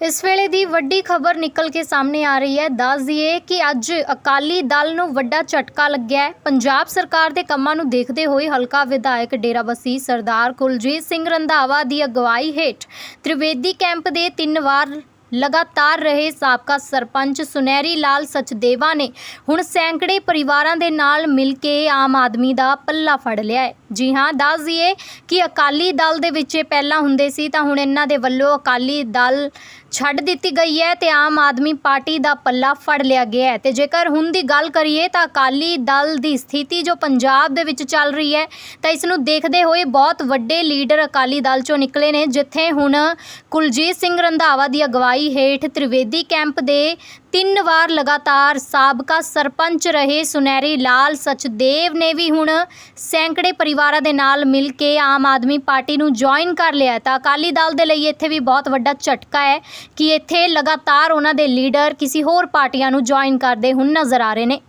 ਇਸ ਵੇਲੇ ਦੀ ਵੱਡੀ ਖਬਰ ਨਿਕਲ ਕੇ ਸਾਹਮਣੇ ਆ ਰਹੀ ਹੈ। ਦੱਸ ਦਈਏ ਕਿ ਅੱਜ ਅਕਾਲੀ ਦਲ ਨੂੰ ਵੱਡਾ ਝਟਕਾ ਲੱਗਿਆ ਹੈ। ਪੰਜਾਬ ਸਰਕਾਰ ਦੇ ਕੰਮਾਂ ਨੂੰ ਦੇਖਦੇ ਹੋਏ ਹਲਕਾ ਵਿਧਾਇਕ ਡੇਰਾਬੱਸੀ ਸਰਦਾਰ ਕੁਲਜੀਤ ਸਿੰਘ ਰੰਧਾਵਾ ਦੀ ਅਗਵਾਈ ਹੇਠ ਤ੍ਰਿਵੇਦੀ ਕੈਂਪ ਦੇ ਤਿੰਨ ਵਾਰ ਲਗਾਤਾਰ ਰਹੇ ਸਾਬਕਾ ਸਰਪੰਚ ਸੁਨਹਿਰੀ ਲਾਲ ਸਚਦੇਵਾ ਨੇ ਹੁਣ ਸੈਂਕੜੇ ਪਰਿਵਾਰਾਂ ਦੇ ਨਾਲ ਮਿਲ ਕੇ ਆਮ ਆਦਮੀ ਦਾ ਪੱਲਾ ਫੜ ਲਿਆ ਹੈ। ਜੀ ਹਾਂ, ਦੱਸ ਦਈਏ ਕਿ ਅਕਾਲੀ ਦਲ ਦੇ ਵਿੱਚ ਇਹ ਪਹਿਲਾਂ ਹੁੰਦੇ ਸੀ ਤਾਂ ਹੁਣ ਇਹਨਾਂ ਦੇ ਵੱਲੋਂ ਅਕਾਲੀ ਦਲ ਛੱਡ ਦਿੱਤੀ ਗਈ ਹੈ ਤੇ ਆਮ ਆਦਮੀ ਪਾਰਟੀ ਦਾ ਪੱਲਾ ਫੜ ਲਿਆ ਗਿਆ ਹੈ। ਤੇ jੇਕਰ ਹੁਣ ਦੀ ਗੱਲ ਕਰੀਏ ਤਾਂ ਅਕਾਲੀ ਦਲ ਦੀ ਸਥਿਤੀ ਜੋ ਪੰਜਾਬ ਦੇ ਵਿੱਚ ਚੱਲ ਰਹੀ ਹੈ ਤਾਂ ਇਸ ਨੂੰ ਦੇਖਦੇ ਹੋਏ ਬਹੁਤ ਵੱਡੇ ਲੀਡਰ ਅਕਾਲੀ ਦਲ ਚੋਂ ਨਿਕਲੇ ਨੇ, ਜਿੱਥੇ ਹੁਣ ਕੁਲਜੀਤ ਸਿੰਘ ਰੰਧਾਵਾ ਦੀ ਅਗਵਾਈ ਹੇਠ ਤ੍ਰਿਵੇਦੀ ਕੈਂਪ ਦੇ ਤਿੰਨ ਵਾਰ ਲਗਾਤਾਰ ਸਾਬਕਾ ਸਰਪੰਚ ਰਹੇ ਸੁਨਹਿਰੀ ਲਾਲ ਸਚਦੇਵ ਨੇ ਵੀ ਹੁਣ ਸੈਂਕੜੇ ਪਰਿਵਾਰਾਂ ਦੇ ਨਾਲ ਮਿਲ ਕੇ ਆਮ ਆਦਮੀ ਪਾਰਟੀ ਨੂੰ ਜੁਆਇਨ ਕਰ ਲਿਆ ਤਾਂ ਅਕਾਲੀ ਦਲ ਦੇ ਲਈ ਇੱਥੇ ਵੀ ਬਹੁਤ ਵੱਡਾ ਝਟਕਾ ਹੈ ਕਿ ਇੱਥੇ ਲਗਾਤਾਰ ਉਹਨਾਂ ਦੇ ਲੀਡਰ ਕਿਸੇ ਹੋਰ ਪਾਰਟੀਆਂ ਨੂੰ ਜੁਆਇਨ ਕਰਦੇ ਹੁਣ ਨਜ਼ਰ ਆ ਰਹੇ ਨੇ।